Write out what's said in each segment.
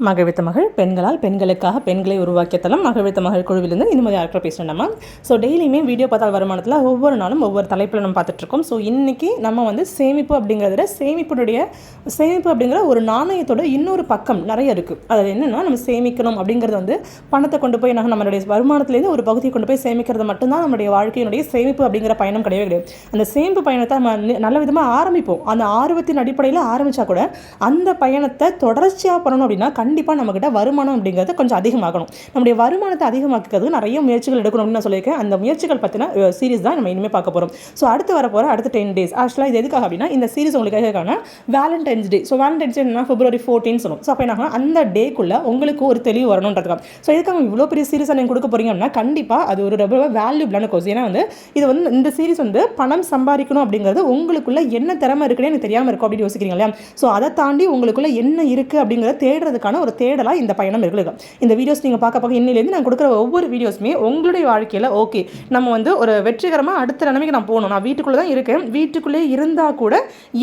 மகிழ்வித்த மகள் பெண்களால் பெண்களுக்காக பெண்களை உருவாக்கிய தளம் மகிழ்வித்த மகள் குழுவிலிருந்து இந்த மாதிரி யாருக்கும் பேசுகிறேன் நம்ம? ஸோ டெய்லியுமே வீடியோ பார்த்தால் வருமானத்தில் ஒவ்வொரு நாளும் ஒவ்வொரு தலைப்பில் நம்ம பார்த்துட்ருக்கோம் ஸோ இன்றைக்கி நம்ம வந்து சேமிப்பு அப்படிங்கிறத விட சேமிப்புடைய சேமிப்பு அப்படிங்கிற ஒரு நாணயத்தோட இன்னொரு பக்கம் நிறைய இருக்குது அது என்னென்னா நம்ம சேமிக்கணும் அப்படிங்கிறது வந்து பணத்தை கொண்டு போய் நாங்கள் நம்மளுடைய வருமானத்துலேருந்து ஒரு பகுதியை கொண்டு போய் சேமிக்கிறது மட்டும்தான் நம்மளுடைய வாழ்க்கையினுடைய சேமிப்பு அப்படிங்கிற பயணம் கிடையவே கிடையாது. அந்த சேமிப்பு பயணத்தை நம்ம நல்ல விதமாக ஆரம்பிப்போம். அந்த ஆர்வத்தின் அடிப்படையில் ஆரம்பித்தா கூட அந்த பயணத்தை தொடர்ச்சியாக பண்ணணும் அப்படின்னா கண்டிப்பாக நம்மக்கிட்ட வருமானம் அப்படிங்கிறது கொஞ்சம் அதிகமாகணும். நம்முடைய வருமானத்தை அதிகமாக்கிறதுக்கு நிறைய முயற்சிகள் எடுக்கணும் அப்படின்னு நான் சொல்லியிருக்கேன். அந்த முயற்சிகள் பற்றின சீரிஸ் தான் நம்ம இனிமேல் பார்க்க போகிறோம் ஸோ அடுத்து வர போகிற அடுத்த டென் டேஸ் ஆக்சுவலாக இது எதுக்காக அப்படின்னா இந்த சீரிஸ் உங்களுக்கு எதுக்கான Valentine's day so Valentine's day என்ன பிப்ரவரி ஃபோர்டீன் சொல்லும். ஸோ அப்போ என்ன அந்த டேக்குள்ளே உங்களுக்கு ஒரு தெளிவு வரணுன்றதுக்காக. ஸோ எதுக்காக இவ்வளோ பெரிய சீரிஸாக நீங்கள் கொடுக்க போகிறீங்க அப்படின்னா கண்டிப்பாக அது ஒரு ரொம்ப வேல்யூபிளான கோர்ஸ் ஏன்னா வந்து இது வந்து இந்த சீரிஸ் வந்து பணம் சம்பாதிக்கணும் அப்படிங்கிறது உங்களுக்குள்ள என்ன திறமை இருக்குன்னு எனக்கு தெரியாமல் இருக்கும் அப்படின்னு யோசிக்கிறீங்க இல்லையா? ஸோ அதை தாண்டி உங்களுக்குள்ள என்ன இருக்குது அப்படிங்கிறத தேடுறதுக்கான ஒரு தேடலாக இந்த பயணம் இருக்குது இந்த வீடியோஸ் நீங்கள் பார்க்க பார்க்க இன்னிலேருந்து நான் கொடுக்குற ஒவ்வொரு வீடியோஸுமே உங்களுடைய வாழ்க்கையில் ஓகே நம்ம வந்து ஒரு வெற்றிகரமாக அடுத்த நிலைமைக்கு நான் போகணும். நான் வீட்டுக்குள்ளே தான் இருக்கேன். வீட்டுக்குள்ளே இருந்தால் கூட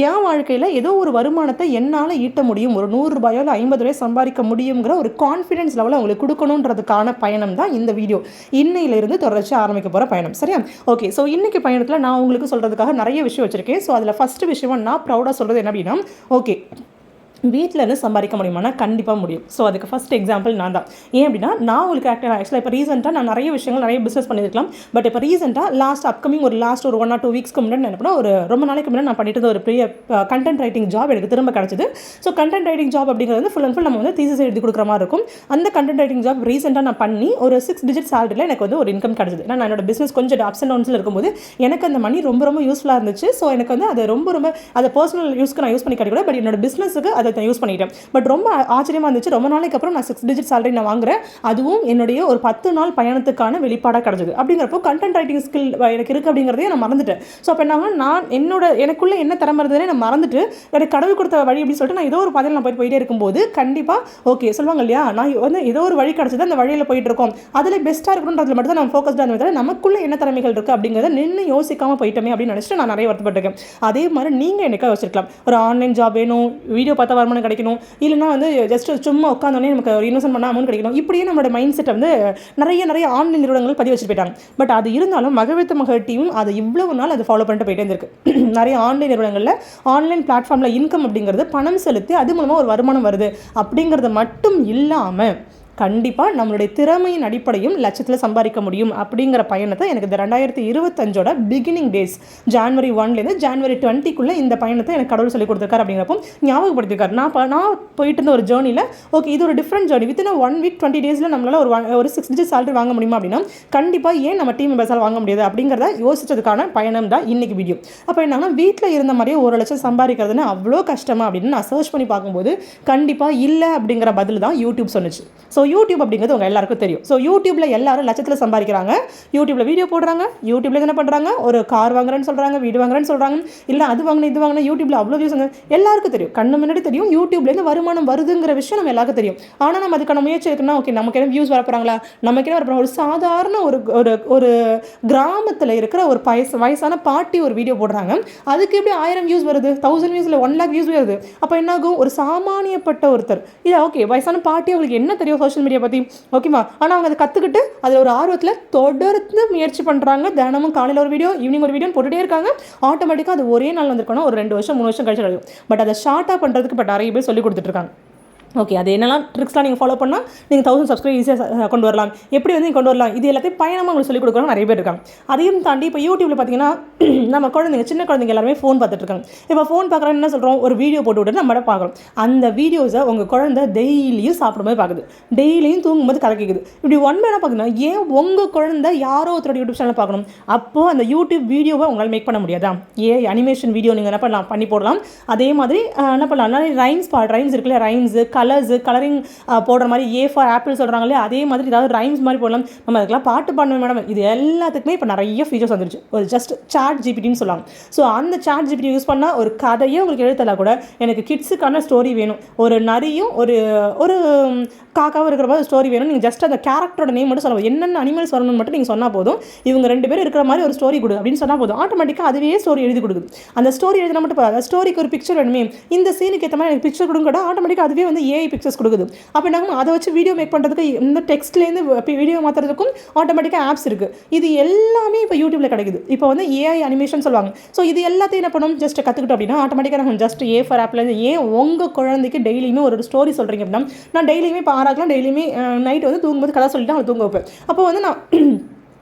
என் வாழ்க்கையில் ஏதோ ஒரு வருமானத்தை என்னால் ஈட்ட முடியும். ஒரு நூறு ரூபாயோ இல்லை ஐம்பது ரூபாய் சம்பாதிக்க முடியுங்கிற ஒரு கான்ஃபிடென்ஸ் லெவலில் உங்களுக்கு கொடுக்கணுன்றதுக்கான பயணம் தான் இந்த வீடியோ இன்னையிலிருந்து தொடர்ச்சி ஆரம்பிக்க போகிற பயணம். சரியா? ஓகே ஸோ இன்னைக்கு பயணத்தில் நான் உங்களுக்கு சொல்கிறதுக்காக நிறைய விஷயம் வச்சுருக்கேன். ஸோ அதில் ஃபஸ்ட்டு விஷயம் நான் ப்ரௌடாக சொல்கிறது என்ன அப்படின்னா ஓகே வீட்டில் இருந்து சம்பாதிக்க முடியுமானா கண்டிப்பாக முடியும். ஸோ அதுக்கு ஃபஸ்ட் எக்ஸாம்பிள் நான் தான். ஏன் அப்படின்னா நான் உங்களுக்கு ஆக்டிவ் ஆக்சுவலாக இப்போ ரீசெண்டாக நான் நிறைய விஷயங்கள் நிறைய பிஸ்னஸ் பண்ணியிருக்கலாம். பட் இப்போ ரீசெண்டாக லாஸ்ட் அப்கமிங் ஒரு லாஸ்ட் ஒரு ஒன் ஆர் டூ வீக்ஸ்க்கு முன்னாடி என்ன ஒரு ரொம்ப நாளைக்கு முன்னாடி நான் பண்ணிட்டு ஒரு பெரிய கண்டென்ட் ரைட்டிங் ஜாப் எனக்கு திரும்ப கிடச்சிது. ஸோ கண்டென்ட் ரைட்டிங் ஜாப் அப்படிங்கிறது வந்து ஃபுல் அண்ட் ஃபுல் நம்ம வந்து தீசஸ் எழுதி கொடுக்குற மாதிரி இருக்கும். அந்த கண்டென்ட் ரைட்டிங் ஜாப் ரீசெண்டாக நான் பண்ணி ஒரு சிக்ஸ் டிஜிட் சேலரியில் எனக்கு வந்து ஒரு இன்கம் கிடச்சிது. நான் என்னோட பிஸ்னஸ் கொஞ்சம் அப்ஸ் அண்ட் டவுன்ஸில் இருக்கும்போது எனக்கு அந்த மணி ரொம்ப ரொம்ப யூஸ்ஃபுல்லாக இருந்துச்சு. ஸோ எனக்கு வந்து அது ரொம்ப ரொம்ப அதை பர்சனல் யூஸ்க்கு நான் யூஸ் பண்ணி கிடைக்கூட பட் என்னோட பிஸ்னஸுக்கு அதை நான் யூஸ் பண்ணிட்டேன். பட் ரொம்ப ஆச்சரியமாக இருந்துச்சு. ரொம்ப நாளைக்கு அப்புறம் நான் சிக்ஸ் டிஜிட் சேலரி நான் வாங்குறேன். அதுவும் என்னுடைய ஒரு பத்து நாள் பயணத்துக்கான வெளிப்பாடாக கிடச்சிது. அப்படிங்கிறப்போ கண்டென்ட் ரைட்டிங் ஸ்கில் எனக்கு இருக்குது அப்படிங்கிறதே நான் மறந்துட்டேன். ஸோ அப்போ என்ன நான் என்னோட எனக்குள்ள என்ன திறமை இருந்ததுனே நான் மறந்துட்டு எனக்கு கடவுள் கொடுத்த வழி அப்படின்னு சொல்லிட்டு நான் ஏதோ ஒரு பாதையில் நான் போயிட்டு போயிட்டே இருக்கும்போது கண்டிப்பாக ஓகே சொல்லுவாங்க இல்லையா? நான் வந்து ஏதோ ஒரு வழி கிடச்சது அந்த வழியில் போயிட்டு இருக்கோம். அதில் பெஸ்ட்டாக இருக்கணுன்றதுல மட்டும் தான் நம்ம ஃபோக்கஸ்டாக இருந்தது நமக்குள்ள என்ன திறமைகள் இருக்குது அப்படிங்கிறத நின்று யோசிக்காமல் போயிட்டோமே அப்படின்னு நினச்சிட்டு நான் நிறைய வருத்தப்பட்டிருக்கேன். அதே மாதிரி நீங்கள் என்னைக்கா யோசிச்சிருக்கலாம். ஒரு ஆன்லைன் ஜாப் வேணும் வீடியோ பார்த்தா வருமானம் கிடைக்கணும். இல்லைன்னா வந்து ஜஸ்ட் சும்மா உட்காந்தோடனே நமக்கு ஒரு இன்வெஸ்ட் பண்ணால் அமௌண்ட் கிடைக்கணும். இப்படியே நம்மளோட மைண்ட் செட்டை வந்து நிறைய நிறைய ஆன்லைன் நிறுவனங்கள் பதிவு வச்சுட்டு போயிட்டாங்க. பட் அது இருந்தாலும் மகவித்த மகட்டியும் அது இவ்வளவு நாள் அதை ஃபாலோ பண்ணிட்டு போயிட்டே இருந்திருக்கு. நிறைய ஆன்லைன் நிறுவனங்களில் ஆன்லைன் பிளாட்ஃபார்மில் இன்கம் அப்படிங்கிறது பணம் செலுத்தி அது மூலமாக ஒரு வருமானம் வருது. அப்படிங்கிறது மட்டும் இல்லாமல் கண்டிப்பாக நம்மளுடைய திறமையின் அடிப்படையும் லட்சத்தில் சம்பாதிக்க முடியும் அப்படிங்கிற பயணத்தை எனக்கு இந்த ரெண்டாயிரத்தி இருபத்தஞ்சோட பிகினிங் டேஸ் ஜான்வரி ஒன்லேருந்து ஜான்வரி டுவெண்ட்டிக்குள்ளே இந்த பயணத்தை எனக்கு கடவுள் சொல்லி கொடுத்துருக்காரு அப்படிங்கிறப்போ ஞாபகப்படுத்திருக்காரு நான் நான் போயிட்டு இருந்த ஒரு ஜேர்னியில் ஓகே இது ஒரு different journey within one week twenty டேஸில் நம்மளால் ஒரு ஒரு சிக்ஸ் டிஜிட் சேலரி வாங்க முடியுமா அப்படின்னா கண்டிப்பாக ஏன் நம்ம டீம் மெம்பர்ஸால் வாங்க முடியாது அப்படிங்கிறத யோசிச்சதுக்கான பயணம் தான் இன்றைக்கி வீடியோ அப்போ என்னன்னா வீட்டில் இருந்த மாதிரியே ஒரு லட்சம் சம்பாதிக்கிறதுனா அவ்வளோ கஷ்டமா அப்படின்னு நான் சர்ச் பண்ணி பார்க்கும்போது கண்டிப்பாக இல்லை அப்படிங்கிற பதில் தான் யூடியூப் சொன்னிச்சு. ஸோ யூடியூப் அப்படிங்கிறது உங்கள் எல்லாருக்கும் தெரியும். ஸோ யூடியூப்பில் எல்லாரும் லட்சத்தில் சம்பாதிக்கிறாங்க. யூடியூப்பில் வீடியோ போடுறாங்க. யூடியூப்ல என்ன பண்ணுறாங்க ஒரு கார் வாங்குறேன்னு சொல்கிறாங்க வீடு வாங்குறேன்னு சொல்கிறாங்க இல்லை அது வாங்கின இது வாங்கின யூடியூப்பில் அவ்வளோ வியூஸ் எல்லாருக்கும் தெரியும். கண்ணு முன்னாடி தெரியும் யூடியூப்லேருந்து வருமானம் வருதுங்கிற விஷயம் நம்ம எல்லாருக்கும் தெரியும். ஆனால் நம்ம அதுக்கான முயற்சி இருக்குன்னா ஓகே நமக்கு என்ன வியூஸ் வர நமக்கு என்ன ஒரு சாதாரண ஒரு ஒரு ஒரு கிராமத்தில் இருக்கிற ஒரு பயசு வயசான பாட்டி ஒரு வீடியோ போடுறாங்க. அதுக்கு எப்படி ஆயிரம் வியூஸ் வருது? தௌசண்ட் வியூஸில் ஒன் லேக் வியூஸ் வருது? அப்போ என்னாகும் ஒரு சாமானியப்பட்ட ஒருத்தர். இல்லை ஓகே வயசான பாட்டி அவங்களுக்கு என்ன தெரியும்? சோஷியல் மீடியா பற்றி ஓகேவா ஆனால் அவங்க அதை கற்றுக்கிட்டு அதில் ஒரு ஆர்வத்தில் தொடர்ந்து முயற்சி பண்ணுறாங்க தினமும் காலையில் ஒரு வீடியோ ஈவினிங் ஒரு வீடியோ போட்டுட்டே இருக்காங்க. ஆட்டோமேட்டிக்காக அது ஒரே நாள் வந்திருக்கணும். ஒரு ரெண்டு வருஷம் மூணு வருஷம் கழிச்சு கிடைக்கும் பட் அதை ஷார்ட்டாக பண்ணுறதுக்கு இப்போ நிறைய பேர் சொல்லி கொடுத்துட்ருக்காங்க ஓகே அது என்னெல்லாம் ட்ரிக்ஸ்லாம் நீங்கள் ஃபாலோ பண்ணால் நீங்கள் தௌசண்ட் சப்ஸ்கிரைப் ஈஸியாக கொண்டு வரலாம். எப்படி வந்து நீங்க கொண்டு வரலாம்? இது எல்லாத்தையும் பயணமாக உங்களுக்கு சொல்லிக் கொடுக்குறோம் நிறைய பேர் இருக்காங்க. அதையும் தாண்டி இப்போ யூடியூப்ல பார்த்தீங்கன்னா நம்ம குழந்தைங்க சின்ன குழந்தைங்க எல்லாருமே ஃபோன் பார்த்துட்டு இருக்காங்க. இப்போ ஃபோன் பார்க்குறோம் என்ன சொல்கிறோம் ஒரு வீடியோ போட்டு விட்டு நம்ம பார்க்குறோம். அந்த வீடியோஸை உங்கள் குழந்தை டெய்லியும் சாப்பிடும்போது பார்க்குது. டெய்லியும் தூங்கும்போது கதை கேட்குது இப்படி ஒன் மேனாக பார்த்தீங்கன்னா ஏன் உங்கள் குழந்தை யாரோ ஒருத்தரோட யூடியூப் சேனல் பார்க்கணும்? அப்போ அந்த யூடியூப் வீடியோவை உங்களால் மேக் பண்ண முடியாதா? ஏ அனிமேஷன் வீடியோ நீங்கள் என்ன பண்ணலாம்? பண்ணி போடலாம். அதே மாதிரி என்ன பண்ணலாம்? ரைம்ஸ் பா ரைம்ஸ் இருக்குல்ல ரைம்ஸு கலர்ஸு கலரிங் போடுற மாதிரி ஏ ஃபார் ஆப்பிள் சொல்கிறாங்க இல்லையா? அதே மாதிரி ஏதாவது ரைம்ஸ் மாதிரி போடலாம். நம்ம அதுக்கெல்லாம் பாட்டு பாடணும் மேடம் இது எல்லாத்துக்குமே இப்போ நிறைய ஃபீச்சர்ஸ் வந்துருச்சு. ஒரு ஜஸ்ட் சாட் ஜிபிடின்னு சொல்லுவாங்க ஸோ அந்த சாட் ஜிபிடி யூஸ் பண்ணால் ஒரு கதையே உங்களுக்கு எழுத்தலாம் கூட எனக்கு கிட்ஸுக்கான ஸ்டோரி வேணும். ஒரு நரியும் ஒரு ஒரு காக்காவும் இருக்கிற மாதிரி ஸ்டோரி வேணும். நீங்கள் ஜஸ்ட் அந்த கேரக்டரோட நேம் மட்டும் சொல்ல என்னென்ன அனிமல்ஸ் வரணும்னு மட்டும் நீங்கள் சொன்னால் போதும். இவங்க ரெண்டு பேரும் இருக்கிற மாதிரி ஒரு ஸ்டோரி கொடு அப்படின்னு சொன்னால் போதும். ஆட்டோமேட்டிக்காக அதுவே ஸ்டோரி எழுதி கொடுக்குது. அந்த ஸ்டோரி எழுதினா மட்டும் போதாது. ஸ்டோரிக்கு ஒரு பிக்சர் வேணுமே இந்த சீனுக்கு ஏற்ற மாதிரி எனக்கு பிக்சர் கொடுங்க கூட ஆட்டோமேட்டிக்காக அதுவே வந்து ஏஐ பிக்சர்ஸ் கொடுக்குது. அப்போ நாங்கள் அதை வச்சு வீடியோ மேக் பண்ணுறதுக்கு இந்த டெக்ஸ்ட்லேருந்து வீடியோ மாற்றுறதுக்கும் ஆட்டோமேட்டிக்காக ஆப்ஸ் இருக்குது இது எல்லாமே இப்போ யூடியூப்பில் கிடைக்குது. இப்போ வந்து ஏஐ அனிமேஷன் சொல்லுவாங்க. ஸோ இது எல்லாத்தையும் என்ன பண்ணணும்? ஜஸ்ட் கற்றுக்கிட்டோம் அப்படின்னா ஆட்டோமேட்டிக்காக நாங்கள் ஜஸ்ட் ஏ ஃபார் ஆப்லேருந்து ஏன் உங்கள் குழந்தைக்கு டெய்லியுமே ஒரு ஸ்டோரி சொல்கிறீங்க அப்படின்னா நான் டெய்லியுமே இப்போ ஆறாக்கெலாம் டெய்லியுமே நைட் வந்து தூங்கும்போது கதை சொல்லிட்டு அவங்களை தூங்க வைப்பேன். அப்போ வந்து நான்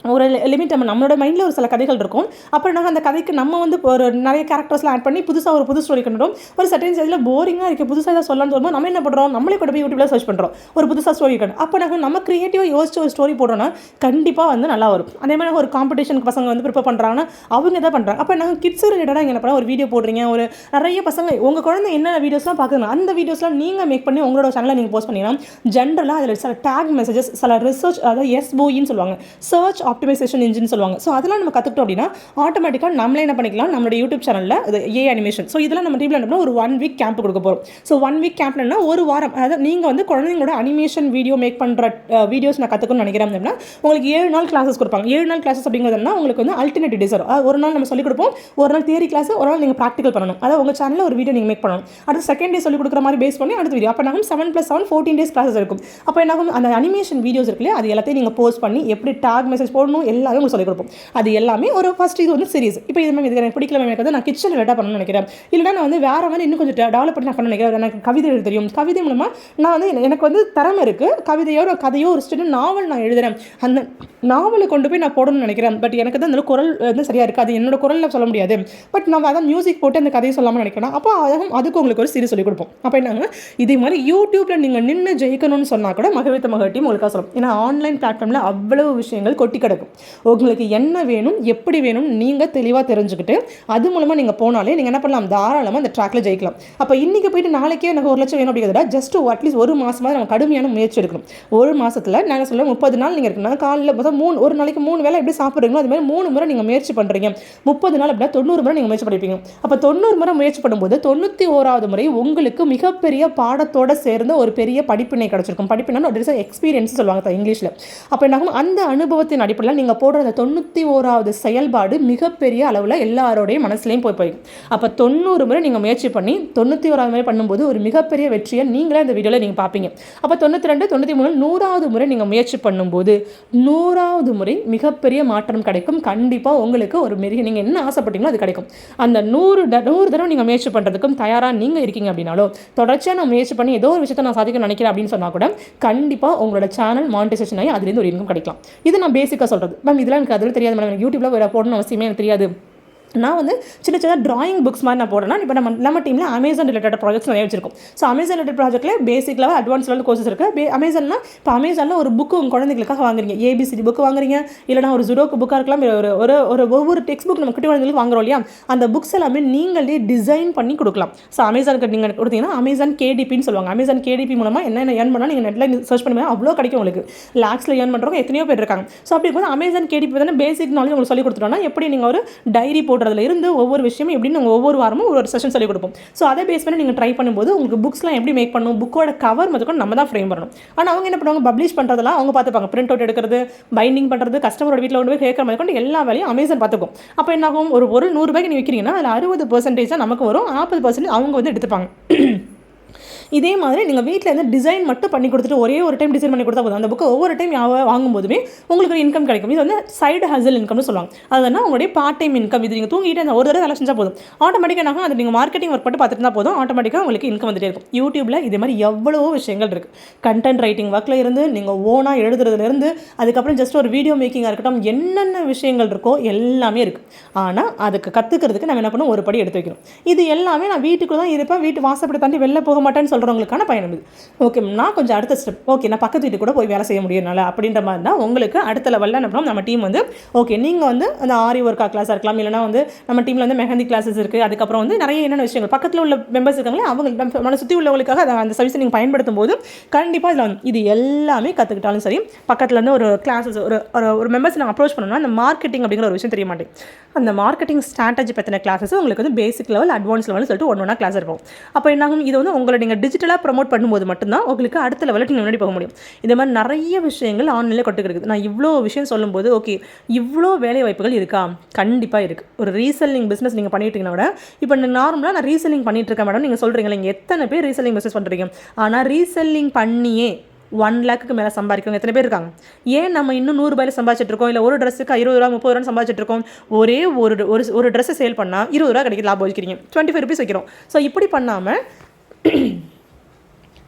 ஒரு லிமிட் நம்ம நம்மளோட மைண்டில் ஒரு சில கதைகள் இருக்கும். அப்புறம் நாங்கள் அந்த கதைக்கு நம்ம வந்து ஒரு நிறைய கேரக்டர்ஸ்லாம் ஆட் பண்ணி புதுசாக ஒரு புது ஸ்டோரி கொண்டுடும் ஒரு சர்டன் ஸ்டேஜில் போரிங்காக இருக்குது புதுசாக ஏதாவது சொல்லலாம்னு சொல்லும்போது நம்ம என்ன பண்ணுறோம் நம்மளே கூட போய் யூடியூப்பில் சர்ச் பண்ணுறோம் ஒரு புதுசாக ஸ்டோரி கண்டு. அப்போ நாங்கள் நம்ம க்ரியேட்டிவாக யோசிச்சு ஒரு ஸ்டோரி போடுறோன்னா கண்டிப்பாக வந்து நல்லா வரும். அதே மாதிரி ஒரு காம்படிஷனுக்கு பசங்க வந்து ப்ரிப்பேர் பண்ணுறாங்கன்னா அவங்க தான் பண்ணுறாங்க அப்போ நாங்கள் கிட்ஸ் ரிலேட்டடாக என்ன பண்ண ஒரு வீடியோ போடுறீங்க. ஒரு நிறைய பசங்க உங்கள் குழந்தை என்ன வீடியோஸ்லாம் பார்க்குறாங்க அந்த வீடியோஸ்லாம் நீங்கள் மேக் பண்ணி உங்களோட சேனலில் நீங்கள் போஸ்ட் பண்ணிங்கன்னா ஜென்ரலாக அதில் சில டேக் மெசேஜஸ் சில ரிசர்ச் அதாவது எஸ்ஓஇன்னு சொல்லுவாங்க. சர்ச் ஆப்டிமைசேஷன் இன்ஜின் சொல்லுவாங்க. ஸோ அதெல்லாம் நம்ம கற்றுக்கிட்டோம் அப்படின்னா ஆட்டோமேட்டிக்காக நம்மளே என்ன பண்ணிக்கலாம் நம்மளோட யூடியூப் சேனலில் அது ஏ அனிமேஷன் ஸோ இதெல்லாம் நம்ம டீமில் என்ன ஒரு ஒன் வீக் கேம்ப் கொடுக்க போகிறோம் ஸோ ஒன் வீக் கேம்ப்னா ஒரு வாரம் அதாவது நீங்கள் வந்து குழந்தைங்களோட அனிமேஷன் வீடியோ மேக் பண்ணுற வீடியோஸ் நான் கற்றுக்கணும்னு நினைக்கிறேன் அப்படின்னா உங்களுக்கு ஏழு நாள் கிளாஸஸ் கொடுப்பாங்க. ஏழு நாள் கிளாஸஸ் அப்படிங்கிறதுனா உங்களுக்கு வந்து அல்டர்னேட் டேஸ் வரும் ஒரு நாள் நம்ம சொல்லிக் கொடுப்போம் ஒரு நாள் தியரி கிளாஸ் ஒரு நாள் நீங்கள் ப்ராக்டிகல் பண்ணணும். அதாவது உங்கள் சேனலில் ஒரு வீடியோ நீங்கள் மேக் பண்ணணும். அடுத்து செகண்ட் டே சொல்லிக் கொடுக்குற மாதிரி பேஸ் பண்ணி அடுத்த வீடியோ அப்போ நாங்கள் seven plus seven fourteen days classes இருக்கும். அப்போ என்னாகும்? அந்த அனிமேஷன் வீடியோஸ் இருக்குல்லையா அது எல்லாத்தையும் நீங்கள் போஸ்ட் பண்ணி எப்படி டாக் மெசேஜ் போடணும் எல்லாமே உங்களுக்கு சொல்லிக் கொடுப்போம். அது எல்லாமே ஒரு ஃபஸ்ட் இது வந்து சீரிஸ் இப்போ இது மேம் இது எனக்கு பிடிக்கல மேம் எனக்கு வந்து நான் கிச்சன் ரிலேட்டாக பண்ணணும்னு நினைக்கிறேன். இல்லைனா நான் வந்து வேறு மாதிரி இன்னும் கொஞ்சம் டெவலப் பண்ணி நான் பண்ண நினைக்கிறேன். எனக்கு கவிதை எழுத தெரியும். கவிதை மூலமாக நான் வந்து எனக்கு வந்து திறமை இருக்குது கவிதையோ ஒரு கதையோ ஒரு ஸ்டூடெண்ட் நாவல் நான் எழுதுறேன். அந்த நாவலை கொண்டு போய் நான் போடணும்னு நினைக்கிறேன். பட் எனக்கு தான் அந்த குரல் வந்து சரியாக இருக்காது. என்னோட குரலில் சொல்ல முடியாது. பட் நான் அதான் மியூசிக் போட்டு அந்த கதையை சொல்லாமல் நினைக்கிறேன் அப்போ அதுவும் அதுக்கு உங்களுக்கு ஒரு சீரிஸ் சொல்லிக் கொடுப்போம். அப்போ என்னங்க இதே மாதிரி யூடியூப்பில் நீங்கள் நின்று ஜெயிக்கணும்னு சொன்னால் கூட மகவித்த மக டீம் உங்களுக்காக சொல்லும். ஏன்னா ஆன்லைன் பிளாட்ஃபார்மில் அவ்வளவு விஷயங்கள் கொட்டி கிடக்கும். உங்களுக்கு என்ன வேணும் எப்படி வேணும் நீங்கள் தெளிவாக தெரிஞ்சுக்கிட்டு அது மூலமாக நீங்கள் போனாலே நீங்கள் என்ன பண்ணலாம் தாராளமாக அந்த ட்ராக்கில் ஜெயிக்கலாம். அப்போ இன்றைக்கி போயிட்டு நாளைக்கே எனக்கு ஒரு லட்சம் வேணும் அப்படிங்கிறத ஜஸ்ட் அட்லீஸ்ட் ஒரு மாதமாக நம்ம கடுமையான முயற்சி எடுக்கணும். ஒரு மாதத்தில் நாங்கள் சொல்ல முப்பது நாள் நீங்கள் இருக்குன்னா காலையில் மொத்தம் மூணு ஒரு நாளைக்கு மூணு வேலை எப்படி சாப்பிட்றீங்களோ அது மாதிரி மூணு முறை நீங்கள் முயற்சி பண்ணுறீங்க முப்பது நாள் அப்படின்னா தொண்ணூறு முறை நீங்கள் முயற்சி பண்ணிருப்பீங்க. அப்போ தொண்ணூறு முறை முயற்சி பண்ணும்போது தொண்ணூற்றி ஓராவது முறை உங்களுக்கு மிகப்பெரிய பாடத்தோட சேர்ந்த ஒரு பெரிய படிப்பினை கிடச்சிருக்கும். படிப்பினா ஒரு எக்ஸ்பீரியன்ஸ் சொல்லுவாங்க இங்கிலீஷில். அப்போ என்னாகும் அந்த அனுபவத்தின் அடிப்படையில் நீங்கள் போடுற அந்த தொண்ணூற்றி ஓராவது செயல்பாடு மிகப்பெரிய அளவில் எல்லாரோடைய மனசுலையும் போய் போய் அப்போ தொண்ணூறு முறை நீங்கள் முயற்சி பண்ணி தொண்ணூற்றி ஓராவது முறை பண்ணும்போது ஒரு மிகப்பெரிய வெற்றியை நீங்களே அந்த வீடியோவில் நீங்கள் பார்ப்பீங்க அப்போ தொண்ணூற்றி ரெண்டு தொண்ணூற்றி மூணு நூறாவது முறை நீங்கள் முயற்சி பண்ணும்போது நூறாவது முறை மிகப்பெரிய மாற்றம் கிடைக்கும். கண்டிப்பாக உங்களுக்கு ஒரு மிக நீங்கள் என்ன ஆசைப்பட்டீங்களோ அது கிடைக்கும். அந்த நூறு நூறு தடவை நீங்கள் முயற்சி பண்ணுறதுக்கும் தயாராக நீங்கள் இருக்கீங்க அப்படின்னாலோ தொடர்ச்சியாக நான் முயற்சி பண்ணி ஏதோ ஒரு விஷயத்தை நான் சாதிக்க நினைக்கிறேன் அப்படின்னு சொன்னால் கூட கண்டிப்பாக உங்களோட சேனல் மானிட்டைசேஷன் ஆகி அதுலேருந்து ஒரு இன்கம் கிடைக்கலாம். இது நான் பேசிக்காக சொல்கிறது மேம் இதெல்லாம் எனக்கு அதில் தெரியாது மேடம் எனக்கு யூடியூப்பில் போடணும் அவசியமே எனக்கு தெரியாது. நான் வந்து சின்ன சின்ன ட்ராயிங் புக்ஸ் மாதிரி நான் போடுறேன் இப்போ நம்ம நம்ம டீமில் அமேசான் ரிலேட்டட் ப்ராஜெக்ட்ஸ் நிறைய வச்சிருக்கோம். ஸோ அமேசான் ரிலேட்டட் ப்ராஜெக்ட்டில் basic level advance level courses இருக்குது அமேசான்னா இப்போ அமேசானில் ஒரு புக்கு உங்கள் குழந்தைகளுக்காக வாங்குறீங்க. ஏபிசிடி புக் வாங்குறீங்க. இல்லைனா ஒரு ஜுடோக்கு புக்காக இருக்கலாம். ஒரு ஒரு ஒரு ஒவ்வொரு டெக்ஸ்ட் புக் நம்ம குட்டி குழந்தைகளுக்கு வாங்குறோம் இல்லையா? அந்த புக்ஸ் எல்லாமே நீங்களே டிசைன் பண்ணி கொடுக்கலாம். ஸோ அமேசானுக்கு நீங்கள் கொடுத்தீங்கன்னா அமேசான் கேடிபின்னு சொல்லுவாங்க. அமேசான் கேடிபி மூலமாக என்ன ஏர்ன் பண்ணால் நீங்கள் நெட்டில் சர்ச் பண்ணும்போது அவ்வளோ கிடைக்கும் உங்களுக்கு. லேக்ஸில் ஏர்ன் பண்ணுறவங்க எத்தனையோ பேர் இருக்காங்க. ஸோ அப்படி இருக்கும்போது அமேசான் கேடிபி தானே பேசிக் நாலேஜ் உங்களுக்கு சொல்லி கொடுத்துட்டோம்னா எப்படி நீங்கள் ஒரு டைரி போட்டு போடுறதுல இருந்து ஒவ்வொரு விஷயமும் எப்படி நாங்கள் ஒவ்வொரு வாரமும் ஒரு ஒரு செஷன் சொல்லி கொடுப்போம் ஸோ அதை பேஸ் பண்ணி நீங்கள் ட்ரை பண்ணும்போது உங்களுக்கு புக்ஸ்லாம் எப்படி மேக் பண்ணணும் புக்கோட கவர் முதற்கொண்டு நம்ம தான் ஃப்ரேம் பண்ணணும். ஆனால் அவங்க என்ன பண்ணுவாங்க பப்ளிஷ் பண்ணுறதெல்லாம் அவங்க பார்த்துப்பாங்க. பிரிண்ட் அவுட் எடுக்கிறது பைண்டிங் பண்ணுறது கஸ்டமரோட வீட்டில் கொண்டு போய் கேட்குற மாதிரி கொண்டு எல்லா வேலையும் அமேசான் பார்த்துக்கும். அப்போ என்னாகும்? ஒரு ஒரு நூறுரூபாய்க்கு நீ விற்கிறீங்கன்னா அதில் அறுபது பர்சன்டேஜ் தான் நமக்கு வரும். நாற்பது பர்சன்டேஜ் அவங்க வந்து எடுத்துப்பாங்க. இதே மாதிரி நீங்கள் வீட்டில் இருந்து டிசைன் மட்டும் பண்ணி கொடுத்துட்டு ஒரே ஒரு டைம் டிசைன் பண்ணி கொடுத்தா போதும். அந்த புக்கு ஒவ்வொரு டைம் வாங்கும்போதுமே உங்களுக்கு ஒரு இன்கம் கிடைக்கும். இது வந்து சைடு ஹசல் இன்கம்னு சொல்லுவாங்க. அதுனா உங்களுடைய பார்ட் டைம் இன்கம் இது நீங்கள் தூங்கிட்டு அந்த ஒரு தடவை வேலை செஞ்சால் போதும். ஆட்டோமேட்டிக்காக அது நீங்கள் மார்க்கெட்டிங் ஒர்க் பண்ணி பார்த்துட்டு இருந்தால் போதும். ஆட்டோமேட்டிக்காக உங்களுக்கு இன்கம் வந்துட்டே இருக்கும். யூடியூப்பில் இதே மாதிரி எவ்வளவோ விஷயங்கள் இருக்குது கண்டென்ட் ரைட்டிங் ஒர்க்கில் இருந்து நீங்கள் ஓனாக எழுதுறதுலேருந்து அதுக்கப்புறம் ஜஸ்ட் ஒரு வீடியோ மேக்கிங்காக இருக்கட்டும் என்னென்ன விஷயங்கள் இருக்கோ எல்லாமே இருக்குது ஆனால் அதுக்கு கற்றுக்கிறதுக்கு நம்ம என்ன பண்ணுவோம்? ஒரு படி எடுத்து வைக்கணும் இது எல்லாமே நான் வீட்டுக்குள்ளே தான் இருப்பேன். வீட்டு வாசப்படி தாண்டி வெளில போக மாட்டேன்னு சொல்கிறவங்களுக்கான பயணம் இது. ஓகே நான் கொஞ்சம் அடுத்த ஸ்டெப் ஓகே நான் பக்கத்து வீட்டு கூட போய் வேலை செய்ய முடியும்னால அப்படின்ற மாதிரி தான் உங்களுக்கு அடுத்த லெவலில் என்ன நம்ம டீம் வந்து ஓகே நீங்கள் வந்து அந்த ஆரி ஒர்க்கா கிளாஸாக இருக்கலாம். இல்லைனா வந்து நம்ம டீமில் வந்து மெஹந்தி கிளாஸஸ் இருக்குது அதுக்கப்புறம் வந்து நிறைய என்னென்ன விஷயங்கள் பக்கத்தில் உள்ள மெம்பர்ஸ் இருக்காங்களே அவங்க நம்மளை சுற்றி உள்ளவங்களுக்காக அதை அந்த சர்வீஸை நீங்கள் பயன்படுத்தும் போது கண்டிப்பாக இதில் வந்து இது எல்லாமே கற்றுக்கிட்டாலும் சரி பக்கத்தில் இருந்து ஒரு கிளாஸஸ் ஒரு ஒரு- ஒரு மெம்பர்ஸ் நாங்கள் அப்ரோச் பண்ணணும்னா அந்த மார்க்கெட்டிங் அப்படிங்கிற ஒரு விஷயம் தெரிய மாட்டேன் அந்த மார்க்கெட்டிங் ஸ்ட்ராட்டஜி பற்றின கிளாஸஸ் உங்களுக்கு வந்து பேசிக் லெவல் அட்வான்ஸ் லெவல்னு சொல்லிட்டு ஒன்று ஒன்றா கிளாஸ் இருக்கும். அப்போ என்னாகும்? இது வந்து உங்களை நீங்கள் டிஜிட்டலாக ப்ரொமோட் பண்ணும்போது மட்டும்தான் உங்களுக்கு அடுத்த லெவலுக்கு நீங்கள் முன்னாடி போக முடியும். இந்த மாதிரி நிறைய விஷயங்கள் ஆன்லைனில் கொட்டுக்கிறது நான் இவ்வளோ விஷயம் சொல்லும்போது ஓகே இவ்வளோ வேலை வாய்ப்புகள் இருக்கா? கண்டிப்பாக இருக்குது ஒரு ரீசெல்லிங் பிஸ்னஸ் நீங்கள் பண்ணிட்டீங்கன்னா விட இப்போ நார்மலாக நான் ரீசெல்லிங் பண்ணிட்டு இருக்கேன் மேடம் நீங்கள் சொல்கிறீங்களா நீங்கள் எத்தனை பேர் ரீசெல்லிங் பிஸ்னஸ் பண்ணுறீங்க ஆனால் ரீசெல்லிங் பண்ணியே ஒன் லேக்குக்கு மேலே சம்பாதிக்கிறவங்க எத்தனை பேர் இருக்காங்க? ஏன் நம்ம இன்னும் நூறுரூபாயில் சம்பாதிச்சிட்டு இருக்கோம்? இல்லை ஒரு ட்ரெஸ்ஸுக்கு இருபது ரூபா முப்பது ரூபா சம்பாதிச்சிட்டு இருக்கோம்? ஒரே ஒரு ஒரு ஒரு ட்ரெஸ்ஸை சேல் பண்ணால் இருபது ரூபா கிடைக்கிது லாபம் வைக்கிறீங்க டுவெண்ட்டி ஃபைவ் ருபீஸ் வைக்கிறோம். ஸோ இப்படி பண்ணாமல்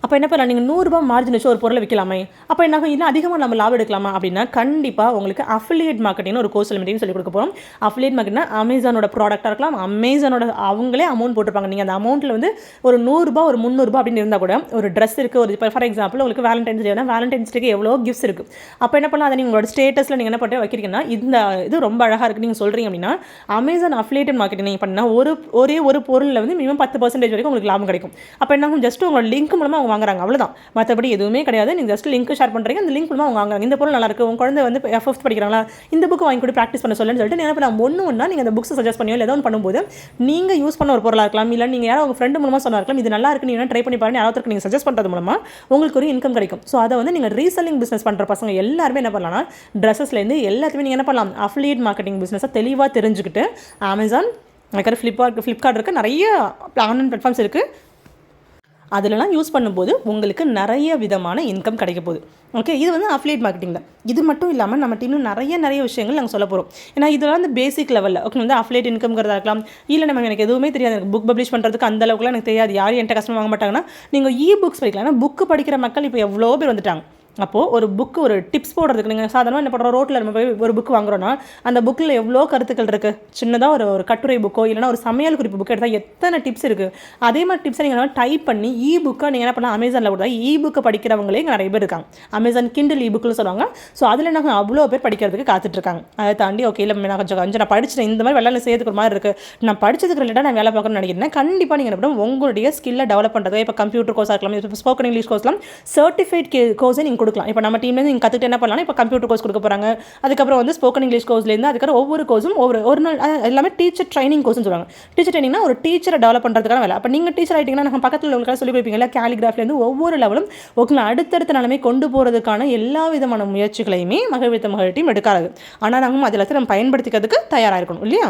அப்போ என்ன பண்ணலாம்? நீங்கள் நூறுரூபா மார்ஜின் வச்சு ஒரு பொருளை விற்கலாமே அப்போ என்ன இன்னும் அதிகமாக நம்ம லாபம் எடுக்கலாமா? அப்படின்னா கண்டிப்பாக உங்களுக்கு அஃபிலியேட் மார்க்கெட்டிங்னு ஒரு கோர்ஸ் மீட்டிங் சொல்லி கொடுக்க போகிறோம் அஃபிலியேட் மார்க்கெட்னா அமேசானோட ப்ராடக்டாக இருக்கலாம். அமேசானோட அவங்களே அமௌண்ட் போட்டிருப்பாங்க. நீங்கள் அந்த அமௌண்ட்டில் வந்து ஒரு நூறுரூபா ஒரு முந்நூறுபா அப்படின்னு இருந்தால் கூட ஒரு ட்ரெஸ் இருக்குது ஒரு இப்போ ஃபார் எக்ஸாம்பிள் உங்களுக்கு வேலண்டைன்ஸ் டேனா வேலண்டைன்ஸ் டேக்கு எவ்வளோ கிஃப்ட்ஸ் இருக்குது அப்போ என்ன பண்ணலாம்? அதை நீங்கள் உங்களோட ஸ்டேட்டஸில் நீங்கள் என்ன பண்ணி வைக்கிறீங்கன்னா இந்த இது ரொம்ப அழகாக இருக்குது நீங்கள் சொல்கிறீங்க அப்படின்னா அமேசான் அஃபிலியேட் மார்க்கெட்டிங் நீங்கள் பண்ணால் ஒரு ஒரே ஒரு பொருளில் வந்து மினிமம் பத்து பர்சன்டேஜ் வரைக்கும் உங்களுக்கு லாபம் கிடைக்கும். அப்போ என்ன ஜஸ்ட் உங்களோட லிங்க் மூலமாக அவங்க வாங்குறாங்க. அவ்வளோதான் மற்றபடி எதுவுமே கிடையாது. நீங்கள் ஜஸ்ட் லிங்க் ஷேர் பண்ணுறீங்க அந்த லிங்க் மூலமாக அவங்க வாங்குறாங்க. இந்த பொருள் நல்லா உங்கள் குழந்தை வந்து ஃபிஃப்த் படிக்கிறாங்களா? இந்த புக் வாங்கி கூட ப்ராக்டிஸ் பண்ண சொல்லுன்னு சொல்லிட்டு என்ன பண்ணலாம்? ஒன்று ஒன்றா நீங்கள் அந்த புக்ஸ் சஜஸ்ட் பண்ணியோ இல்லை ஏதோ ஒன்று பண்ணும்போது நீங்கள் யூஸ் பண்ண ஒரு பொருளாக இருக்கலாம். இல்லை நீங்கள் யாரோ உங்கள் ஃப்ரெண்டு மூலமாக சொன்னா இருக்கலாம். இது நல்லா இருக்கு நீங்கள் ட்ரை பண்ணி பாருங்க. யாராவது நீங்கள் சஜஸ்ட் பண்ணுறது மூலமாக உங்களுக்கு ஒரு இன்கம் கிடைக்கும். ஸோ அதை வந்து நீங்கள் ரீசெல்லிங் பிஸ்னஸ் பண்ணுற பசங்க எல்லாருமே என்ன பண்ணலாம்னா ட்ரெஸ்ஸஸ்லேருந்து எல்லாத்தையுமே நீங்கள் என்ன பண்ணலாம்? அஃபிலியேட் மார்க்கெட்டிங் பிஸ்னஸை தெளிவாக தெரிஞ்சுக்கிட்டு அமேசான் அதுக்கப்புறம் ஃப்ளிப்கார்ட் ஃப்ளிப்கார்ட் இருக்குது நிறைய ஆன்லைன் பிளாட்ஃபார்ம்ஸ் இருக்குது அதிலலாம் யூஸ் பண்ணும்போது உங்களுக்கு நிறைய விதமான இன்கம் கிடைக்க போகுது. ஓகே இது வந்து அஃப்லேட் மார்க்கெட்டிங் தான். இது மட்டும் இல்லாமல் நம்ம இன்னும் நிறைய நிறைய விஷயங்கள் நாங்கள் சொல்ல போகிறோம் ஏன்னா இதெல்லாம் வந்து பேசிக் லெவலில் ஓகே வந்து அஃப்லேட் இன்கம்ங்கிறதா இருக்கலாம் இல்லை நம்ம எனக்கு எதுவுமே தெரியாது. எனக்கு புக் பப்ளிஷ் பண்ணுறதுக்கு அந்த அளவுக்குலாம் எனக்கு தெரியாது. யாரும் என்கிட்ட கஷ்டம் வாங்க மாட்டாங்கன்னா நீங்கள் இ புக்ஸ் படிக்கலாம். ஏன்னா புக்கு படிக்கிற மக்கள் இப்போ எவ்வளோ பேர் வந்துட்டாங்க. அப்போது ஒரு புக்கு ஒரு டிப்ஸ் போடுறதுக்கு நீங்கள் சாதாரணமாக என்ன பண்ணுறோம் ரோட்டில் நம்ம போய் ஒரு புக் வாங்குறோன்னா அந்த புக்கில் எவ்வளோ கருத்துக்கள் இருக்குது சின்னதாக ஒரு ஒரு கட்டுரை புக்கோ இல்லைனா ஒரு சமையல் குறிப்பு புக் எடுத்தால் எத்தனை டிப்ஸ் இருக்குது அதே மாதிரி டிப்ஸை நீங்கள் டைப் பண்ணி இ புக்கை நீங்கள் என்ன பண்ணலாம்? அமேசானில் கொடுத்தா இ புக்கை படிக்கிறவங்களே இங்கே நிறைய பேர் இருக்காங்க. அமேசான் கிண்டில் இ புக்கில் சொல்லுவாங்க. ஸோ அதில் நாங்கள் அவ்வளோ பேர் படிக்கிறதுக்கு காத்துட்ருக்காங்க அதை தாண்டி ஓகே இல்லை நான் கொஞ்சம் கொஞ்சம் நான் படிச்சிட்டேன். இந்த மாதிரி வேலை செய்யறதுக்கு மாதிரி இருக்குது நான் படிச்சதுக்கு ரிலேட்டாக நான் வேலை பார்க்கணும்னு நினைக்கிறேன். கண்டிப்பாக நீங்கள் என்ன பண்ணுவோம் உங்களுடைய ஸ்கில்லை டெவலப் பண்ணுறது இப்போ கம்ப்யூட்டர் கோர்ஸாக இருக்கலாம் இப்போ ஸ்போக்கன் இங்கிலீஷ் கோர்ஸ்லாம் சர்டிஃபைட் கோர்ஸை நீங்கள் கொடுக்கலாம். இப்போ நம்ம டீம்லேருந்து நீங்கள் கற்றுக்கிட்டு என்ன பண்ணலாம் இப்போ கம்ப்யூட்டர் கோர்ஸ் கொடுக்க போகிறாங்க அதுக்கப்புறம் வந்து ஸ்போக்கன் இங்கிலீஷ் கோர்ஸ்லேருந்து அதுக்கப்புறம் ஒவ்வொரு கோர்ஸும் ஒவ்வொரு ஒரு நாள் எல்லாமே டீச்சர் ட்ரைனிங் கோர்ஸ்னு சொல்லுவாங்க. டீச்சர் ட்ரைனிங்னா ஒரு டீச்சரை டெவலப் பண்ணுறதுக்கான வேலை. அப்போ நீங்கள் டீச்சர் ஆகிட்டீங்கன்னா நம்ம பக்கத்தில் உங்களுக்கு சொல்லி கொடுப்பீங்களா கேலிகிராஃப்லேருந்து ஒவ்வொரு லெவலும் உங்களை அடுத்தடுத்த நிலைமை கொண்டு போகிறதுக்கான எல்லா விதமான முயற்சிகளையுமே மகிழ்வித்த மகளிர் டீம் எடுக்காது. ஆனால் நாங்கள் அதில் நம்ம பயன்படுத்திக்கிறதுக்கு தயாராக இருக்கணும் இல்லையா?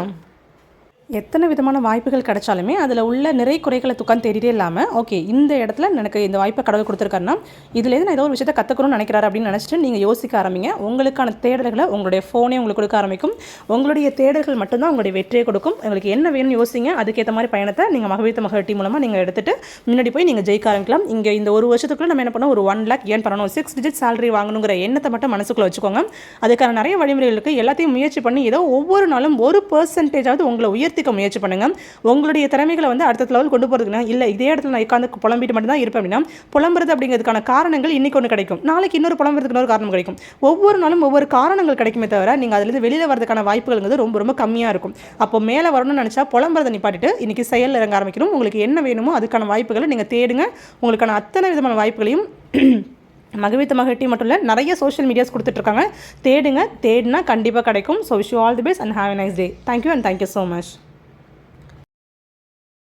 எத்தனை விதமான வாய்ப்புகள் கிடைச்சாலுமே அதில் உள்ள நிறை குறைகளை துக்கான் தேடிட்டே இல்லாமல் ஓகே இந்த இடத்துல எனக்கு இந்த வாய்ப்பை கடவுள் கொடுத்துருக்காருன்னா இதுலேருந்து நான் ஏதோ ஒரு விஷயத்தை கற்றுக்கணும்னு நினைக்கிறாரு அப்படின்னு நினச்சிட்டு நீங்கள் யோசிக்க ஆரம்பிங்க. உங்களுக்கான தேடல்களை உங்களுடைய ஃபோனே உங்களுக்கு கொடுக்க ஆரம்பிக்கும். உங்களுடைய தேடல்கள் மட்டும்தான் உங்களுடைய வெற்றியை கொடுக்கும். உங்களுக்கு என்ன வேணும்னு யோசிங்க. அதுக்கேற்ற மாதிரி பயணத்தை நீங்கள் மகவித்த மகட்டி மூலமாக நீங்கள் எடுத்துகிட்டு முன்னாடி போய் நீங்கள் ஜெயிக்க ஆரம்பிக்கலாம். இங்கே இந்த ஒரு வருஷத்துக்குள்ள நம்ம என்ன பண்ணோம் ஒரு ஒன் லேக் ஏன் பண்ணணும். சிக்ஸ் டிஜிட் சேலரி வாங்கணுங்கிற எண்ணத்தை மட்டும் மனசுக்குள்ளே வச்சுக்கோங்க. அதுக்கான நிறைய வழிமுறைகளுக்கு எல்லாத்தையும் முயற்சி பண்ணி ஏதோ ஒவ்வொரு நாளும் ஒரு பர்சன்டேஜாவது உங்களை உயர்த்தி உயர்த்திக்க முயற்சி பண்ணுங்க. உங்களுடைய திறமைகளை வந்து அடுத்த லெவல் கொண்டு போகிறதுக்குன்னா இல்லை இதே இடத்துல நான் உட்காந்து புலம்பிட்டு மட்டும் தான் இருப்பேன் அப்படின்னா புலம்புறது அப்படிங்கிறதுக்கான காரணங்கள் இன்னைக்கு ஒன்று கிடைக்கும். நாளைக்கு இன்னொரு புலம்புறதுக்கு இன்னொரு காரணம் கிடைக்கும். ஒவ்வொரு நாளும் ஒவ்வொரு காரணங்கள் கிடைக்குமே தவிர நீங்கள் அதுலேருந்து வெளியில் வரதுக்கான வாய்ப்புகள்ங்கிறது ரொம்ப ரொம்ப கம்மியாக இருக்கும். அப்போ மேலே வரணும்னு நினச்சா புலம்புறதை நிப்பாட்டிட்டு இன்னைக்கு செயல் இறங்க ஆரம்பிக்கணும். உங்களுக்கு என்ன வேணுமோ அதுக்கான வாய்ப்புகளை நீங்கள் தேடுங்க. உங்களுக்கான அத்தனை விதமான வாய்ப்புகளையும் மகவித்த மகட்டி மட்டும் இல்லை நிறைய சோஷியல் மீடியாஸ் கொடுத்துட்ருக்காங்க தேடுங்க தேடினா கண்டிப்பாக கிடைக்கும். So wish all the best and have a nice day thank you and thank you so much